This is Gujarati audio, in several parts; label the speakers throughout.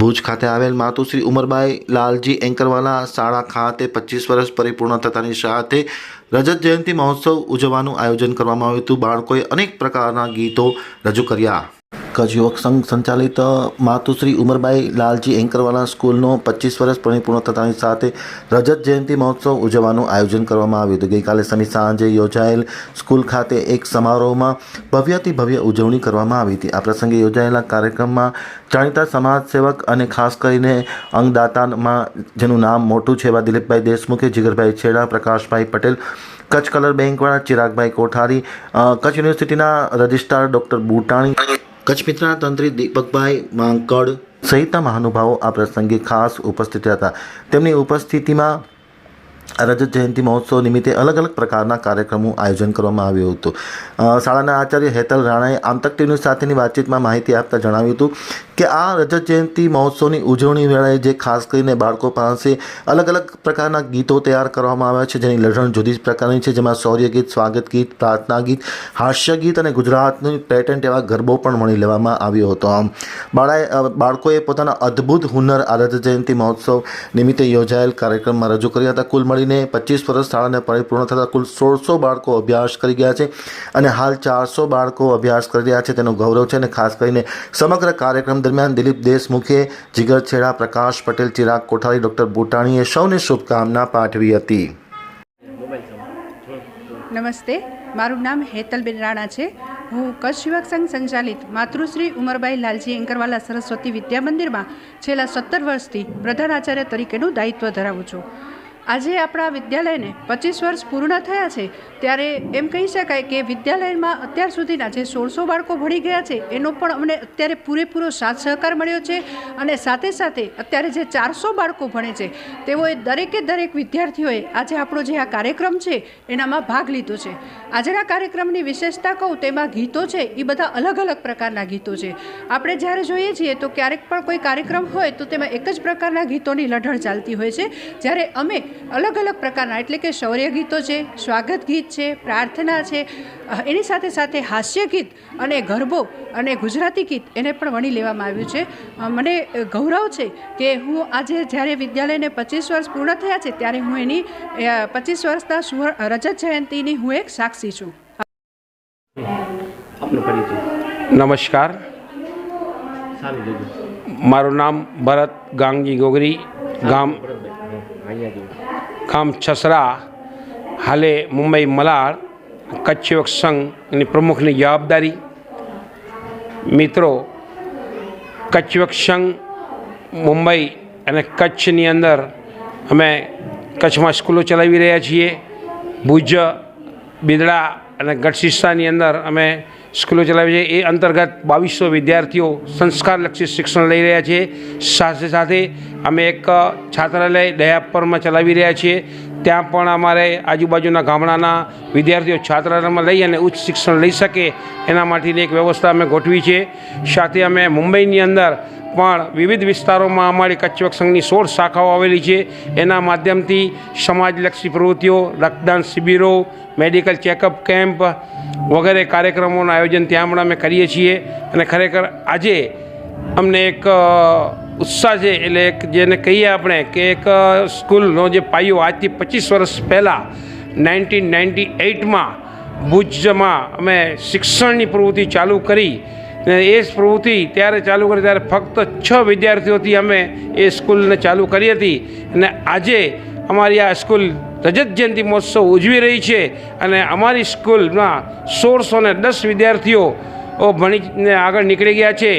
Speaker 1: ભુજ ખાતે આવેલ માતુશ્રી ઉમરબાઈ લાલજી એન્કરવાલા શાળા ખાતે પચીસ વર્ષ પરિપૂર્ણ થતાની સાથે રજત જયંતિ મહોત્સવ ઉજવવાનું આયોજન કરવામાં આવ્યું હતું. બાળકોએ અનેક પ્રકારના ગીતો રજૂ કર્યા. કચ્છ યુવક સંઘ સંચાલિત માતુશ્રી ઉમરબાઈ લાલજી એન્કરવાલા સ્કૂલનો પચીસ વર્ષ પરિપૂર્ણ થતાની સાથે રજત જયંતિ મહોત્સવ ઉજવવાનું આયોજન કરવામાં આવ્યું હતું. ગઈકાલે શનિ સાંજે યોજાયેલ સ્કૂલ ખાતે એક સમારોહમાં ભવ્યથી ભવ્ય ઉજવણી કરવામાં આવી હતી. આ પ્રસંગે યોજાયેલા કાર્યક્રમમાં જાણીતા સમાજસેવક અને ખાસ કરીને અંગદાતામાં, જેનું નામ મોટું છે એવા દિલીપભાઈ દેશમુખે, જીગરભાઈ છેડા, પ્રકાશભાઈ પટેલ, કચ્છ કલર બેંકવાળા ચિરાગભાઈ કોઠારી કચ્છ યુનિવર્સિટીના રજિસ્ટ્રાર ડૉક્ટર બુટાણી કચ્છ મિત્રના તંત્રી દીપકભાઈ માંકડ સહિતના મહાનુભાવો આ પ્રસંગે ખાસ ઉપસ્થિત હતા. તેમની ઉપસ્થિતિમાં રજત જયંતિ મહોત્સવ નિમિત્તે અલગ અલગ પ્રકારના કાર્યક્રમો આયોજન કરવામાં આવ્યું હતું. શાળાના આચાર્ય હેતલ રાણાએ આમતક ટીવી સાથેની વાતચીતમાં માહિતી આપતા જણાવ્યું હતું કે આ રજત જયંતિ મહોત્સવની ઉજવણી વેળાએ જે ખાસ કરીને બાળકો પાસે અલગ અલગ પ્રકારના ગીતો તૈયાર કરવામાં આવ્યા છે, જેની લઢણ જુદી જ પ્રકારની છે, જેમાં શૌર્ય ગીત, સ્વાગત ગીત, પ્રાર્થના ગીત, હાસ્ય ગીત અને ગુજરાતની પેટન્ટ એવા ગરબો પણ મળી લેવામાં આવ્યો હતો. આમ, બાળાએ બાળકોએ પોતાના અદ્ભુત હુનર આ રજત જયંતિ મહોત્સવ નિમિત્તે યોજાયેલ કાર્યક્રમમાં રજૂ કર્યા હતા. કુલ મળીને પચીસ વર્ષ શાળાને પરિપૂર્ણ થતાં કુલ સોળસો બાળકો અભ્યાસ કરી ગયા છે અને હાલ ચારસો બાળકો અભ્યાસ કરી રહ્યા છે. તેનું ગૌરવ છે અને ખાસ કરીને સમગ્ર કાર્યક્રમ દરમિયાન દિલીપ દેશમુખે જીગર છેડા પ્રકાશ પટેલ ચિરાગ કોઠારી ડૉક્ટર બુટાણીએ સૌને શુભકામના પાઠવી હતી.
Speaker 2: નમસ્તે. મારું નામ હેતલબેન રાણા છે. હું કચ્છ યુવક સંઘ સંચાલિત માતૃશ્રી ઉમરબાઈ લાલજી એંકરવાલા સરસ્વતી વિદ્યા મંદિરમાં છેલ્લા સત્તર વર્ષથી પ્રધાન આચાર્ય તરીકેનું દાયિત્વ ધરાવું છું. આજે આપણા વિદ્યાલયને પચીસ વર્ષ પૂર્ણ થયા છે, ત્યારે એમ કહી શકાય કે વિદ્યાલયમાં અત્યાર સુધીના જે સોળસો બાળકો ભણી ગયા છે, એનો પણ અમને અત્યારે પૂરેપૂરો સાથ સહકાર મળ્યો છે અને સાથે સાથે અત્યારે જે ચારસો બાળકો ભણે છે, તેઓએ દરેકે દરેક વિદ્યાર્થીઓએ આજે આપણો જે આ કાર્યક્રમ છે, એનામાં ભાગ લીધો છે. આજના કાર્યક્રમની વિશેષતા કહું તેમાં ગીતો છે, એ બધા અલગ અલગ પ્રકારના ગીતો છે. આપણે જ્યારે જોઈએ છીએ તો ક્યારેક પણ કોઈ કાર્યક્રમ હોય તો તેમાં એક જ પ્રકારના ગીતોની લઢણ ચાલતી હોય છે. જ્યારે અમે અલગ અલગ પ્રકારના એટલે કે શૌર્ય ગીતો છે સ્વાગત ગીત છે પ્રાર્થના છે એની સાથે સાથે હાસ્ય ગીત અને ગરબો અને ગુજરાતી ગીત એને પણ વણી લેવામાં આવ્યું છે. મને ગૌરવ છે કે હું આજે જ્યારે વિદ્યાલયને પચીસ વર્ષ પૂર્ણ થયા છે ત્યારે હું એની પચીસ વર્ષના સુવર્ણ રજત જયંતિની હું એક સાક્ષી છું.
Speaker 3: નમસ્કાર. મારું નામ ભરત ગાંગી ગોગરી ગામ ગામ છસરા, હાલે મુંબઈ મલાડ કચ્છ યુવક સંઘની પ્રમુખની જવાબદારી. મિત્રો કચ્છ યુવક સંઘ, મુંબઈ અને કચ્છની અંદર અમે કચ્છમાં સ્કૂલો ચલાવી રહ્યા છીએ. ભુજ, બિદડા અને ગઢશિસ્તાની અંદર અમે સ્કૂલો ચલાવે છે. એ અંતર્ગત બાવીસો વિદ્યાર્થીઓ સંસ્કારલક્ષી શિક્ષણ લઈ રહ્યા છે. સાથે સાથે અમે એક છાત્રાલય દયાપરમાં ચલાવી રહ્યા છીએ. ત્યાં પણ અમારે આજુબાજુના ગામડાના વિદ્યાર્થીઓ છાત્રાલયમાં લઈ અને ઉચ્ચ શિક્ષણ લઈ શકે એના માટેની એક વ્યવસ્થા અમે ગોઠવી છે. સાથે અમે મુંબઈની અંદર પણ વિવિધ વિસ્તારોમાં અમારી કચ્છ યુવક સંઘની સોળ શાખાઓ આવેલી છે. એના માધ્યમથી સમાજલક્ષી પ્રવૃત્તિઓ, રક્તદાન શિબિરો, મેડિકલ ચેકઅપ કેમ્પ વગેરે કાર્યક્રમોનું આયોજન ત્યાં પણ અમે કરીએ છીએ. અને ખરેખર આજે અમને એક ઉત્સાહ છે, એટલે એક જેને કહીએ આપણે કે એક સ્કૂલનો જે પાયો આજથી પચીસ વર્ષ પહેલાં નાઇન્ટીન નાઇન્ટી એઇટમાં ભુજમાં અમે શિક્ષણની પ્રવૃત્તિ ચાલુ કરી. ને એ જ પ્રવૃત્તિ ત્યારે ચાલુ કરી, ત્યારે ફક્ત છ વિદ્યાર્થીઓથી અમે એ સ્કૂલને ચાલુ કરી હતી. અને આજે અમારી આ સ્કૂલ રજત જયંતિ મહોત્સવ ઉજવી રહી છે અને અમારી સ્કૂલમાં સોળસો ને દસ વિદ્યાર્થીઓ ભણીને આગળ નીકળી ગયા છે.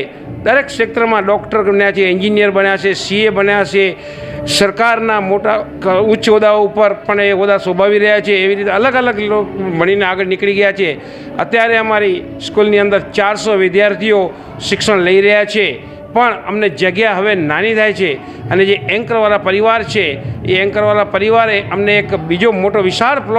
Speaker 3: દરેક ક્ષેત્રમાં ડૉક્ટર બન્યા છે, એન્જિનિયર બન્યા છે સીએ બન્યા છે. સરકારના મોટા ઉચ્ચ હોદ્દાઓ ઉપર પણ એ હોદ્દા શોભાવી રહ્યા છે. એવી રીતે અલગ અલગ લોકો ભણીને આગળ નીકળી ગયા છે. અત્યારે અમારી સ્કૂલની અંદર ચારસો વિદ્યાર્થીઓ શિક્ષણ લઈ રહ્યા છે. પણ અમને જગ્યા હવે નાની થાય છે અને જે એન્કરવાળા પરિવાર છે, એ એન્કરવાળા પરિવારે અમને એક બીજો મોટો વિશાળ પ્લોટ